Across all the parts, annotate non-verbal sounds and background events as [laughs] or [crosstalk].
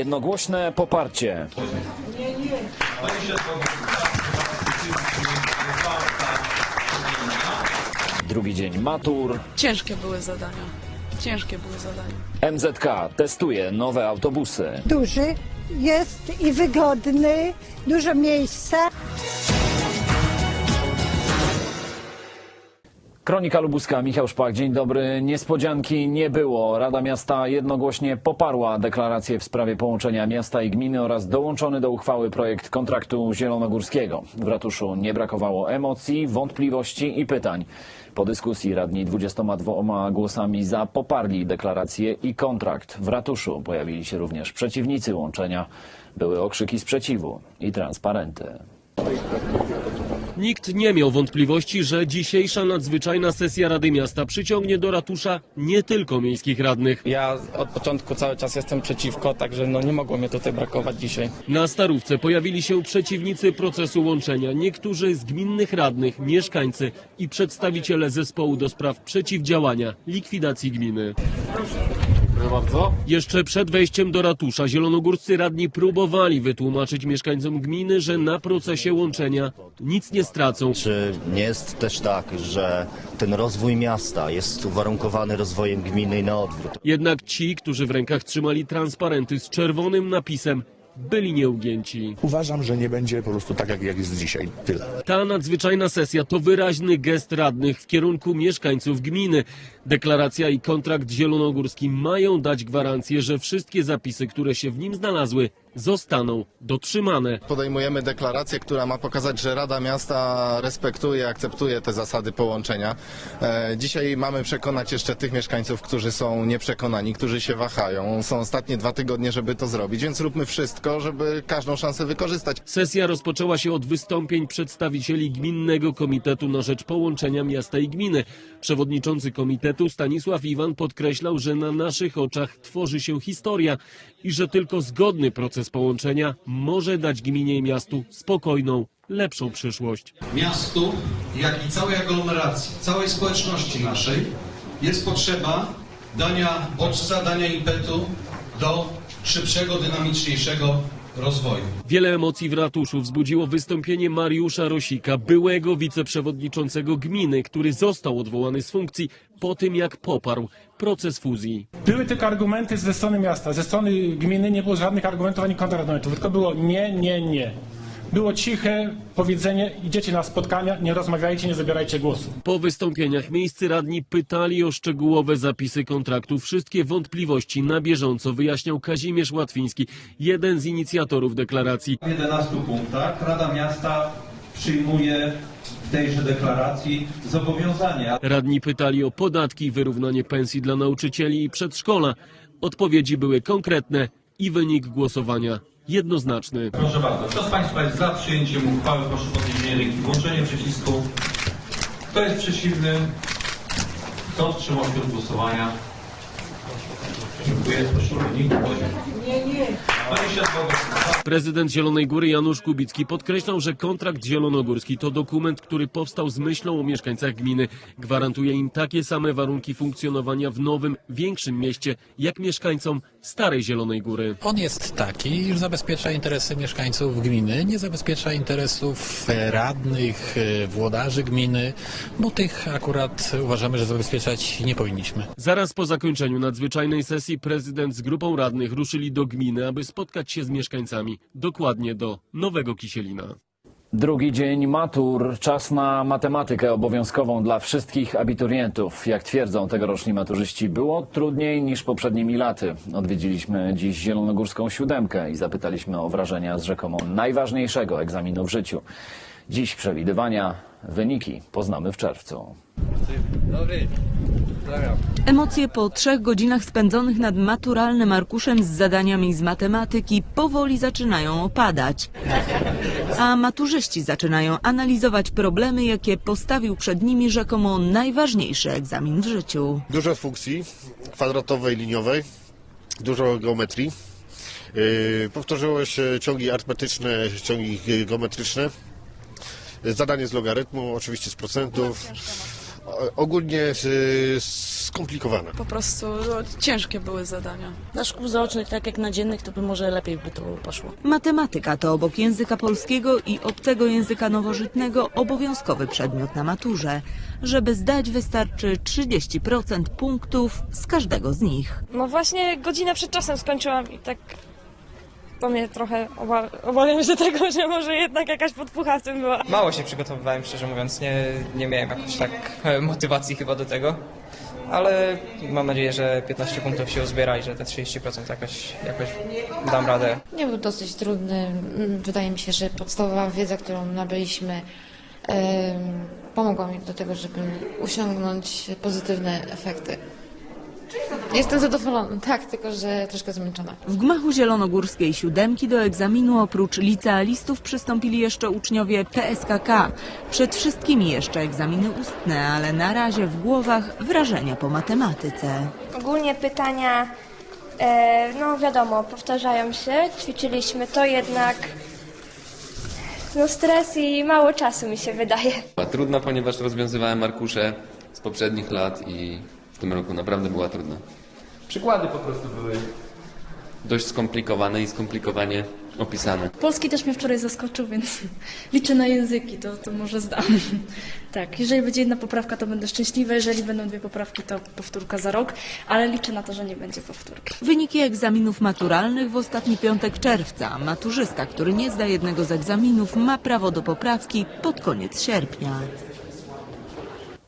jednogłośne poparcie. Drugi dzień matur. Ciężkie były zadania. Ciężkie były zadania. MZK testuje nowe autobusy. duży jest i wygodny, dużo miejsca. Kronika Lubuska, Michał Szpak, dzień dobry. Niespodzianki nie było. Rada Miasta jednogłośnie poparła deklarację w sprawie połączenia miasta i gminy oraz dołączony do uchwały projekt kontraktu zielonogórskiego. W ratuszu nie brakowało emocji, wątpliwości i pytań. Po dyskusji radni 22 głosami za poparli deklarację i kontrakt. W ratuszu pojawili się również przeciwnicy łączenia. Były okrzyki sprzeciwu i transparenty. Nikt nie miał wątpliwości, że dzisiejsza nadzwyczajna sesja Rady Miasta przyciągnie do ratusza nie tylko miejskich radnych. Ja od początku cały czas jestem przeciwko, także no nie mogło mnie tutaj brakować dzisiaj. Na Starówce pojawili się przeciwnicy procesu łączenia, niektórzy z gminnych radnych, mieszkańcy i przedstawiciele zespołu do spraw przeciwdziałania likwidacji gminy. Jeszcze przed wejściem do ratusza zielonogórscy radni próbowali wytłumaczyć mieszkańcom gminy, że na procesie łączenia nic nie stracą. Czy nie jest też tak, że ten rozwój miasta jest uwarunkowany rozwojem gminy i na odwrót? Jednak ci, którzy w rękach trzymali transparenty z czerwonym napisem, byli nieugięci. Uważam, że nie będzie po prostu tak, jak, jak jest dzisiaj. Tyle. Ta nadzwyczajna sesja to wyraźny gest radnych w kierunku mieszkańców gminy. Deklaracja i kontrakt zielonogórski mają dać gwarancję, że wszystkie zapisy, które się w nim znalazły, zostaną dotrzymane. Podejmujemy deklarację, która ma pokazać, że Rada Miasta respektuje, akceptuje te zasady połączenia. E, Dzisiaj mamy przekonać jeszcze tych mieszkańców, którzy są nieprzekonani, którzy się wahają. Są ostatnie dwa tygodnie, żeby to zrobić, więc róbmy wszystko, żeby każdą szansę wykorzystać. Sesja rozpoczęła się od wystąpień przedstawicieli Gminnego Komitetu na rzecz Połączenia Miasta i Gminy. Przewodniczący komitetu Stanisław Iwan podkreślał, że na naszych oczach tworzy się historia i że tylko zgodny proces połączenia może dać gminie i miastu spokojną, lepszą przyszłość. miastu, jak i całej aglomeracji, całej społeczności naszej jest potrzeba dania bodźca, dania impetu do szybszego, dynamiczniejszego rozwoju. Wiele emocji w ratuszu wzbudziło wystąpienie Mariusza Rosika, byłego wiceprzewodniczącego gminy, który został odwołany z funkcji po tym, jak poparł proces fuzji. Były tylko argumenty ze strony miasta, ze strony gminy nie było żadnych argumentów ani kontrargumentów, tylko było nie, nie, nie. Było ciche powiedzenie, idziecie na spotkania, nie rozmawiajcie, nie zabierajcie głosu. Po wystąpieniach miejscy radni pytali o szczegółowe zapisy kontraktu. Wszystkie wątpliwości na bieżąco wyjaśniał Kazimierz Łatwiński, jeden z inicjatorów deklaracji. W 11 punktach Rada Miasta przyjmuje w tejże deklaracji zobowiązania Radni pytali o podatki i wyrównanie pensji dla nauczycieli i przedszkola. Odpowiedzi były konkretne i wynik głosowania jednoznaczny. Proszę bardzo, kto z Państwa jest za przyjęciem uchwały? Proszę o podniesienie ręki, włączenie przycisku. Kto jest przeciwny? Kto wstrzymał się od głosowania? Dziękuję, proszę o wynik. Nie, nie. 22 głosy za. Prezydent Zielonej Góry Janusz Kubicki podkreślał, że kontrakt zielonogórski to dokument, który powstał z myślą o mieszkańcach gminy. Gwarantuje im takie same warunki funkcjonowania w nowym, większym mieście, jak mieszkańcom Starej Zielonej Góry. On jest taki, iż zabezpiecza interesy mieszkańców gminy, nie zabezpiecza interesów e, radnych, e, włodarzy gminy, bo tych akurat uważamy, że zabezpieczać nie powinniśmy. Zaraz po zakończeniu nadzwyczajnej sesji prezydent z grupą radnych ruszyli do gminy, aby spotkać się z mieszkańcami, dokładnie do Nowego Kisielina. Drugi dzień matur, czas na matematykę obowiązkową dla wszystkich abiturientów. Jak twierdzą tegoroczni maturzyści, było trudniej niż poprzednimi laty. Odwiedziliśmy dziś Zielonogórską Siódemkę i zapytaliśmy o wrażenia z rzekomo najważniejszego egzaminu w życiu. Dziś przewidywania, wyniki poznamy w czerwcu. Emocje po trzech godzinach spędzonych nad maturalnym arkuszem z zadaniami z matematyki powoli zaczynają opadać. A maturzyści zaczynają analizować problemy, jakie postawił przed nimi rzekomo najważniejszy egzamin w życiu. Dużo funkcji kwadratowej, liniowej, dużo geometrii. Yy, powtórzyło się ciągi arytmetyczne, ciągi geometryczne. Zadanie z logarytmu, oczywiście z procentów. Ogólnie z skomplikowane. Po prostu no, ciężkie były zadania. Na szkół zaocznych, tak jak na dziennych, to by może lepiej by to poszło. Matematyka to obok języka polskiego i obcego języka nowożytnego obowiązkowy przedmiot na maturze. Żeby zdać wystarczy 30% punktów z każdego z nich. No właśnie godzinę przed czasem skończyłam i tak to mnie trochę oba- obawiam się tego, że może jednak jakaś podpucha w tym była. Mało się przygotowywałem, szczerze mówiąc, nie, nie miałem jakoś tak e, motywacji chyba do tego, ale mam nadzieję, że 15 punktów się uzbiera i że te 30% jakoś, jakoś dam radę. Nie był dosyć trudny. Mm, Wydaje mi się, że podstawowa wiedza, którą nabyliśmy, pomogła mi do tego, żeby osiągnąć pozytywne efekty. Jestem zadowolona, tak, tylko że troszkę zmęczona. W gmachu zielonogórskiej siódemki do egzaminu oprócz licealistów przystąpili jeszcze uczniowie PSKK. Przed wszystkimi jeszcze egzaminy ustne, ale na razie w głowach wrażenia po matematyce. Ogólnie pytania, e, no wiadomo, powtarzają się, ćwiczyliśmy to jednak, no stres i mało czasu mi się wydaje. Była trudna, ponieważ rozwiązywałem arkusze z poprzednich lat i tym roku naprawdę była trudna. Przykłady po prostu były dość skomplikowane i skomplikowanie opisane. Polski też mnie wczoraj zaskoczył, więc [laughs] liczę na języki, to, to może zdam. [laughs] Tak, jeżeli będzie jedna poprawka, to będę szczęśliwa, jeżeli będą dwie poprawki, to powtórka za rok, ale liczę na to, że nie będzie powtórki. Wyniki egzaminów maturalnych w ostatni piątek czerwca. Maturzysta, który nie zda jednego z egzaminów, ma prawo do poprawki pod koniec sierpnia.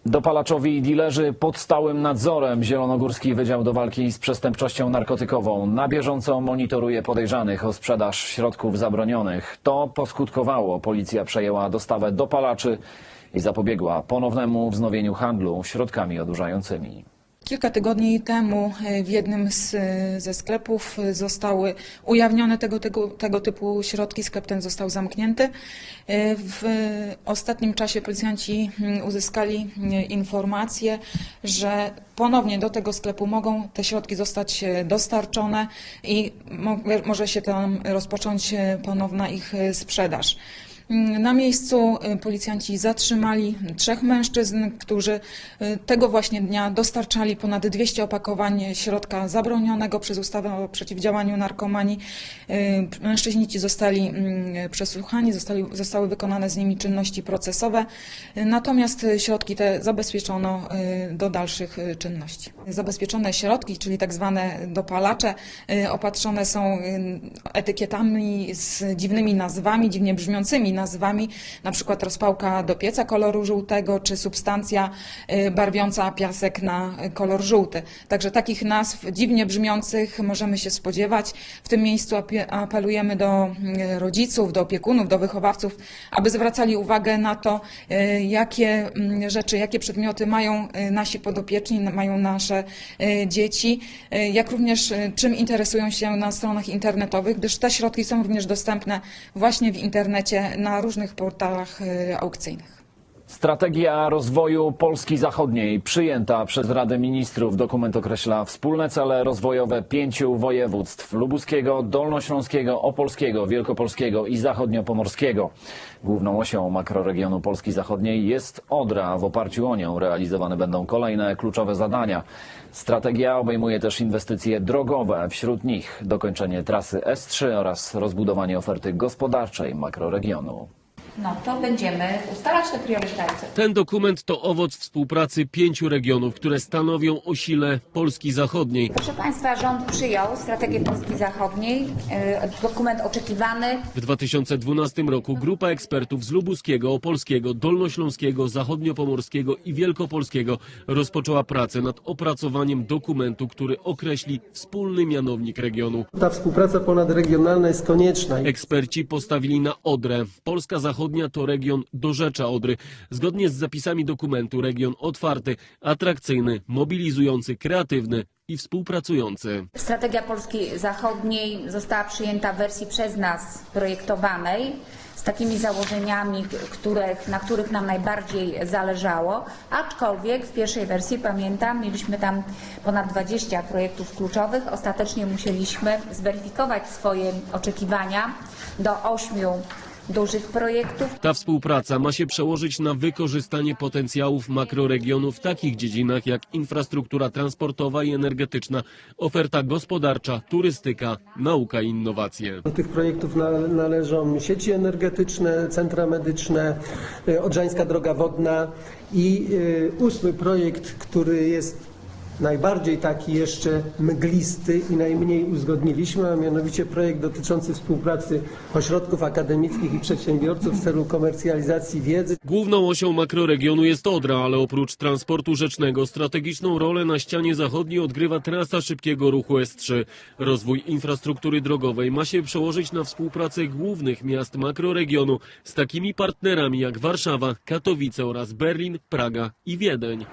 Dopalaczowi i dilerzy pod stałym nadzorem. Zielonogórski Wydział do Walki z Przestępczością Narkotykową na bieżąco monitoruje podejrzanych o sprzedaż środków zabronionych. To poskutkowało. Policja przejęła dostawę dopalaczy i zapobiegła ponownemu wznowieniu handlu środkami odurzającymi. Kilka tygodni temu e, w jednym z, e, ze sklepów zostały ujawnione tego, tego, tego typu środki. Sklep ten został zamknięty. E, W ostatnim czasie policjanci mm, uzyskali informację, że ponownie do tego sklepu mogą te środki zostać dostarczone i mo- może się tam rozpocząć ponowna ich sprzedaż. Na miejscu y, policjanci zatrzymali trzech mężczyzn, którzy y, tego właśnie dnia dostarczali ponad 200 opakowań środka zabronionego przez ustawę o przeciwdziałaniu narkomanii. Y, Mężczyźni ci zostali mm, przesłuchani, zostali, zostały wykonane z nimi czynności procesowe, natomiast środki te zabezpieczono do dalszych czynności. Zabezpieczone środki, czyli tak zwane dopalacze, opatrzone są etykietami z dziwnymi nazwami, dziwnie brzmiącymi nazwami, na przykład rozpałka do pieca koloru żółtego, czy substancja y, barwiąca piasek na kolor żółty. Także takich nazw dziwnie brzmiących możemy się spodziewać. W tym miejscu apelujemy do y, rodziców, do opiekunów, do wychowawców, aby zwracali uwagę na to, y, jakie mm, rzeczy, jakie przedmioty mają nasi podopieczni, mają nasze dzieci, jak również czym interesują się na stronach internetowych, gdyż te środki są również dostępne właśnie w internecie na różnych portalach y, aukcyjnych. Strategia rozwoju Polski Zachodniej przyjęta przez Radę Ministrów. Dokument określa wspólne cele rozwojowe pięciu województw lubuskiego, dolnośląskiego, opolskiego, wielkopolskiego i zachodniopomorskiego. Główną osią makroregionu Polski Zachodniej jest Odra. W oparciu o nią realizowane będą kolejne kluczowe zadania. Strategia obejmuje też inwestycje drogowe, wśród nich dokończenie trasy S3 oraz rozbudowanie oferty gospodarczej makroregionu. No to będziemy ustalać te priorytety. Ten dokument to owoc współpracy pięciu regionów, które stanowią o sile Polski Zachodniej. Proszę Państwa, rząd przyjął strategię Polski Zachodniej, e, dokument oczekiwany. W 2012 roku grupa ekspertów z Lubuskiego, Opolskiego, Dolnośląskiego, Zachodniopomorskiego i Wielkopolskiego rozpoczęła pracę nad opracowaniem dokumentu, który określi wspólny mianownik regionu. Ta współpraca ponadregionalna jest konieczna. Eksperci postawili na Odrę. Polska Zachodnia to region dorzecza Odry. Zgodnie z zapisami dokumentu region otwarty, atrakcyjny, mobilizujący, kreatywny i współpracujący. Strategia Polski Zachodniej została przyjęta w wersji przez nas projektowanej z takimi założeniami, których, na których nam najbardziej zależało, aczkolwiek w pierwszej wersji, pamiętam, mieliśmy tam ponad 20 projektów kluczowych. Ostatecznie musieliśmy zweryfikować swoje oczekiwania do ośmiu dużych projektów. Ta współpraca ma się przełożyć na wykorzystanie potencjałów makroregionu w takich dziedzinach jak infrastruktura transportowa i energetyczna, oferta gospodarcza, turystyka, nauka i innowacje. Do tych projektów na, należą sieci energetyczne, centra medyczne, y, Odrzańska Droga Wodna i y, ósmy projekt, który jest najbardziej taki jeszcze mglisty i najmniej uzgodniliśmy, a mianowicie projekt dotyczący współpracy ośrodków akademickich i przedsiębiorców w celu komercjalizacji wiedzy. Główną osią makroregionu jest Odra, ale oprócz transportu rzecznego strategiczną rolę na ścianie zachodniej odgrywa trasa szybkiego ruchu S3. Rozwój infrastruktury drogowej ma się przełożyć na współpracę głównych miast makroregionu z takimi partnerami jak Warszawa, Katowice oraz Berlin, Praga i Wiedeń.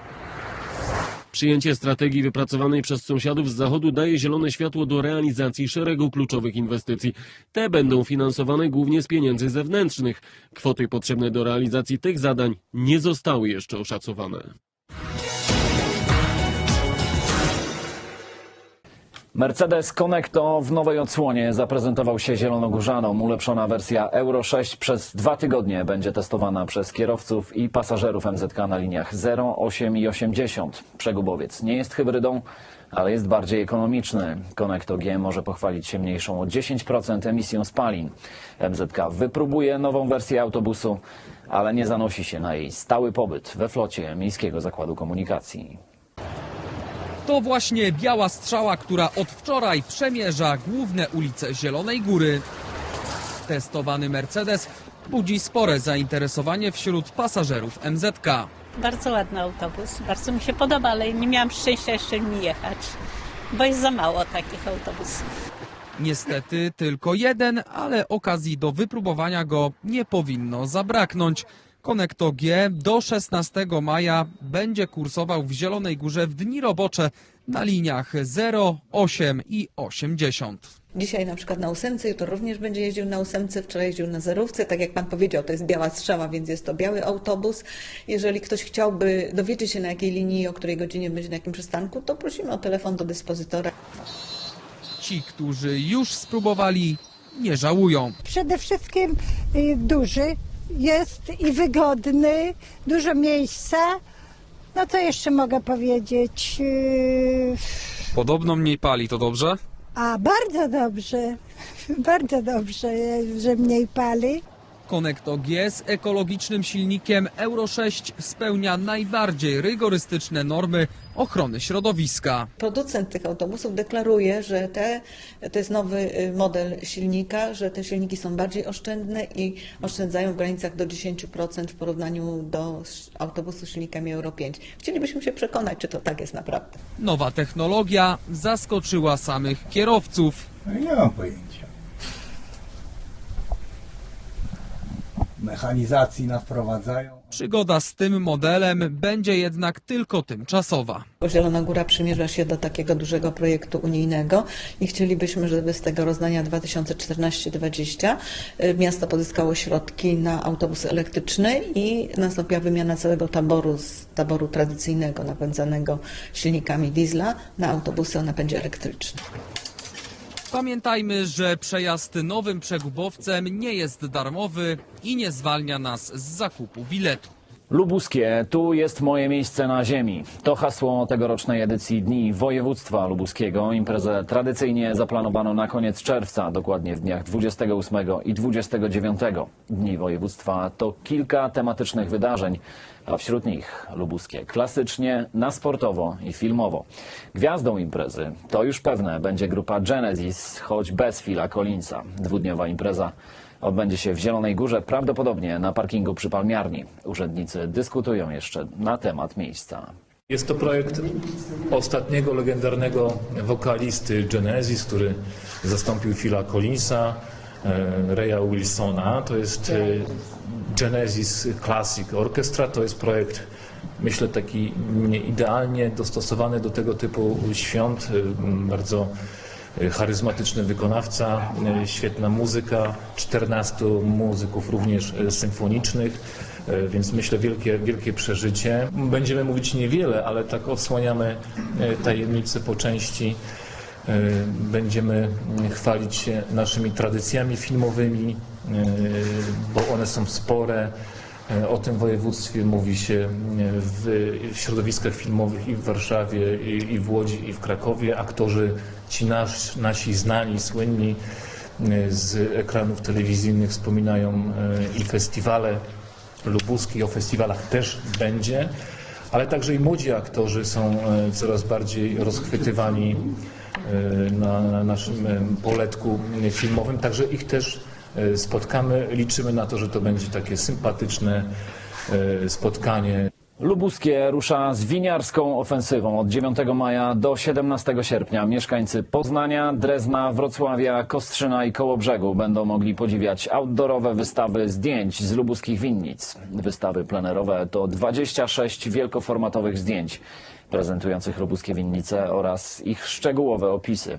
Przyjęcie strategii wypracowanej przez sąsiadów z Zachodu daje zielone światło do realizacji szeregu kluczowych inwestycji. Te będą finansowane głównie z pieniędzy zewnętrznych. Kwoty potrzebne do realizacji tych zadań nie zostały jeszcze oszacowane. Mercedes Conecto w nowej odsłonie zaprezentował się zielonogórzanom. Ulepszona wersja Euro 6 przez dwa tygodnie będzie testowana przez kierowców i pasażerów MZK na liniach 0, 8 i 80. Przegubowiec nie jest hybrydą, ale jest bardziej ekonomiczny. Conecto G może pochwalić się mniejszą o 10% emisją spalin. MZK wypróbuje nową wersję autobusu, ale nie zanosi się na jej stały pobyt we flocie Miejskiego Zakładu Komunikacji. To właśnie biała strzała, która od wczoraj przemierza główne ulice Zielonej Góry. Testowany Mercedes budzi spore zainteresowanie wśród pasażerów MZK. Bardzo ładny autobus, bardzo mi się podoba, ale nie miałam szczęścia jeszcze nim jechać, bo jest za mało takich autobusów. Niestety tylko jeden, ale okazji do wypróbowania go nie powinno zabraknąć. Konekto G do 16 maja będzie kursował w Zielonej Górze w dni robocze na liniach 0, 8 i 80. Dzisiaj na przykład na ósemce, jutro również będzie jeździł na ósemce, wczoraj jeździł na zerówce. Tak jak pan powiedział, to jest biała strzała, więc jest to biały autobus. Jeżeli ktoś chciałby dowiedzieć się na jakiej linii, o której godzinie będzie na jakim przystanku, to prosimy o telefon do dyspozytora. Ci, którzy już spróbowali, nie żałują. Przede wszystkim y, duży jest i wygodny, dużo miejsca. No co jeszcze mogę powiedzieć? Y, Podobno mniej pali, to dobrze? A bardzo dobrze, [laughs] bardzo dobrze, że mniej pali. Konekto G z ekologicznym silnikiem Euro 6 spełnia najbardziej rygorystyczne normy ochrony środowiska. Producent tych autobusów deklaruje, że te, to jest nowy y, model silnika, że te silniki są bardziej oszczędne i oszczędzają w granicach do 10% w porównaniu do autobusu z silnikami Euro 5. Chcielibyśmy się przekonać, czy to tak jest naprawdę. Nowa technologia zaskoczyła samych kierowców. Nie mam pojęcia. Mechanizacji nas wprowadzają. Przygoda z tym modelem będzie jednak tylko tymczasowa. Zielona Góra przymierza się do takiego dużego projektu unijnego i chcielibyśmy, żeby z tego rozdania 2014-2020 y, miasto pozyskało środki na autobusy elektryczne i nastąpiła wymiana całego taboru z taboru tradycyjnego napędzanego silnikami diesla na autobusy o napędzie elektrycznym. Pamiętajmy, że przejazd nowym przegubowcem nie jest darmowy i nie zwalnia nas z zakupu biletu. Lubuskie, tu jest moje miejsce na ziemi. To hasło tegorocznej edycji Dni Województwa Lubuskiego. Imprezę tradycyjnie zaplanowano na koniec czerwca, dokładnie w dniach 28 i 29. Dni Województwa to kilka tematycznych wydarzeń, a wśród nich lubuskie klasycznie, na sportowo i filmowo. Gwiazdą imprezy, to już pewne, będzie grupa Genesis, choć bez Phila Collinsa. Dwudniowa impreza odbędzie się w Zielonej Górze, prawdopodobnie na parkingu przy Palmiarni. Urzędnicy dyskutują jeszcze na temat miejsca. Jest to projekt ostatniego legendarnego wokalisty Genesis, który zastąpił Phila Collinsa, e, Raya Wilsona. To jest e, Genesis Classic Orchestra. To jest projekt, myślę, taki idealnie dostosowany do tego typu świąt. E, Bardzo charyzmatyczny wykonawca, e, świetna muzyka, 14 muzyków również e, symfonicznych. Więc myślę wielkie, wielkie przeżycie. Będziemy mówić niewiele, ale tak odsłaniamy tajemnice po części Będziemy chwalić się naszymi tradycjami filmowymi, bo one są spore. O tym województwie mówi się w środowiskach filmowych i w Warszawie, i w Łodzi, i w Krakowie. Aktorzy ci nasz, nasi znani, słynni e, z ekranów telewizyjnych wspominają e, i festiwale lubuskie, o festiwalach też będzie, ale także i młodzi aktorzy są e, coraz bardziej rozchwytywani na, na naszym poletku filmowym, także ich też spotkamy. Liczymy na to, że to będzie takie sympatyczne spotkanie. Lubuskie rusza z winiarską ofensywą od 9 maja do 17 sierpnia. Mieszkańcy Poznania, Drezna, Wrocławia, Kostrzyna i Kołobrzegu będą mogli podziwiać outdoorowe wystawy zdjęć z lubuskich winnic. Wystawy plenerowe to 26 wielkoformatowych zdjęć prezentujących lubuskie winnice oraz ich szczegółowe opisy.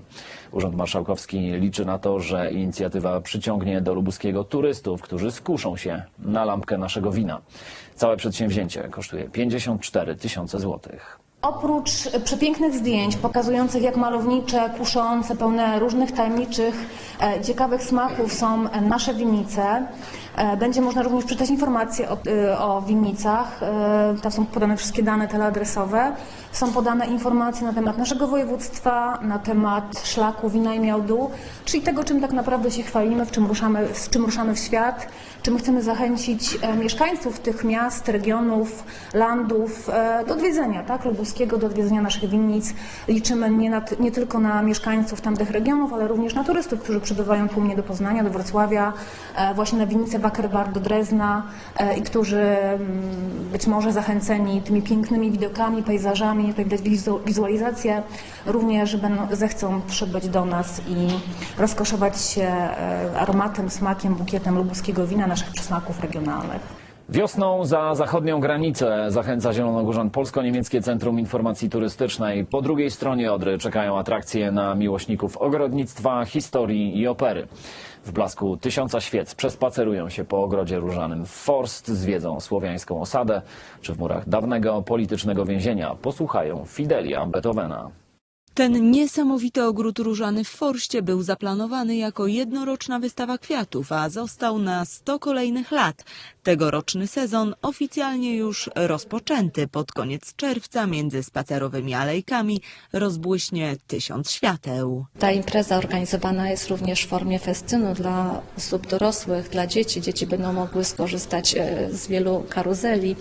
Urząd Marszałkowski liczy na to, że inicjatywa przyciągnie do lubuskiego turystów, którzy skuszą się na lampkę naszego wina. Całe przedsięwzięcie kosztuje 54 tysiące złotych. Oprócz przepięknych zdjęć pokazujących jak malownicze, kuszące, pełne różnych tajemniczych, e, ciekawych smaków są nasze winnice, e, będzie można również przeczytać informacje o, e, o winnicach. Tam są podane wszystkie dane teleadresowe. Są podane informacje na temat naszego województwa, na temat szlaku wina i miodu, czyli tego, czym tak naprawdę się chwalimy, w czym ruszamy, z czym ruszamy w świat, czym chcemy zachęcić e, mieszkańców tych miast, regionów, landów e, do odwiedzenia, tak, lubuskiego, do odwiedzenia naszych winnic. Liczymy nie, na, nie tylko na mieszkańców tamtych regionów, ale również na turystów, którzy przybywają tłumnie do Poznania, do Wrocławia, e, właśnie na winnicę Wackerbar do Drezna i którzy mm, być może zachęceni tymi pięknymi widokami, pejzażami, tutaj widać wizu- wizualizację, również będą, zechcą przybyć do nas i rozkoszować się e, aromatem, smakiem, bukietem lubuskiego wina, naszych przysmaków regionalnych. Wiosną za zachodnią granicę zachęca Zielonogórzan Polsko-Niemieckie Centrum Informacji Turystycznej. Po drugiej stronie Odry czekają atrakcje na miłośników ogrodnictwa, historii i opery. W blasku tysiąca świec przespacerują się po ogrodzie różanym w Forst, zwiedzą słowiańską osadę, czy w murach dawnego politycznego więzienia posłuchają Fidelia Beethovena. Ten niesamowity ogród różany w Forście był zaplanowany jako jednoroczna wystawa kwiatów, a został na 100 kolejnych lat. Tegoroczny sezon oficjalnie już rozpoczęty. Pod koniec czerwca między spacerowymi alejkami rozbłyśnie tysiąc świateł. Ta impreza organizowana jest również w formie festynu dla osób dorosłych, dla dzieci. Dzieci będą mogły skorzystać e, z wielu karuzeli,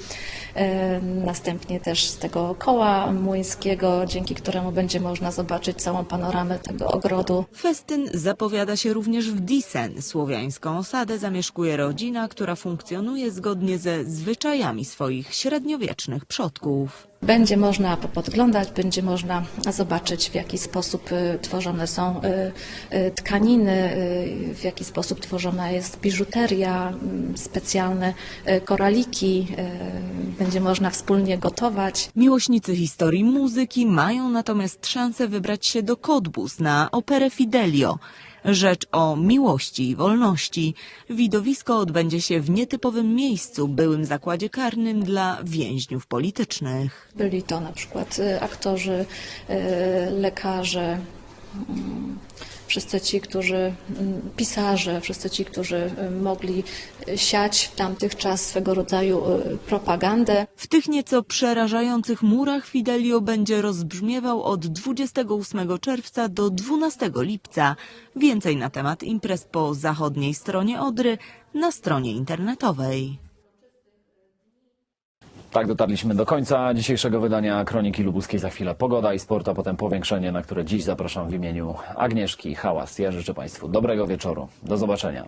e, następnie też z tego koła młyńskiego, dzięki któremu będzie można zobaczyć całą panoramę tego ogrodu. Festyn zapowiada się również w Disen. Słowiańską osadę zamieszkuje rodzina, która funkcjonuje zgodnie ze zwyczajami swoich średniowiecznych przodków. Będzie można podglądać, będzie można zobaczyć, w jaki sposób y, tworzone są y, y, tkaniny, w jaki sposób tworzona jest biżuteria, mm, specjalne koraliki. Będzie można wspólnie gotować. Miłośnicy historii muzyki mają natomiast szansę wybrać się do Cottbus na operę Fidelio. Rzecz o miłości i wolności. Widowisko odbędzie się w nietypowym miejscu, byłym zakładzie karnym dla więźniów politycznych. Byli to na przykład y, aktorzy, y, lekarze, mm, wszyscy ci, którzy, mm, pisarze, wszyscy ci, którzy y, mogli siać w tamtych czas swego rodzaju y, propagandę. W tych nieco przerażających murach Fidelio będzie rozbrzmiewał od 28 czerwca do 12 lipca. Więcej na temat imprez po zachodniej stronie Odry na stronie internetowej. Tak dotarliśmy do końca dzisiejszego wydania Kroniki Lubuskiej. Za chwilę pogoda i sport, a potem powiększenie, na które dziś zapraszam w imieniu Agnieszki Hałas. Ja życzę Państwu dobrego wieczoru. Do zobaczenia.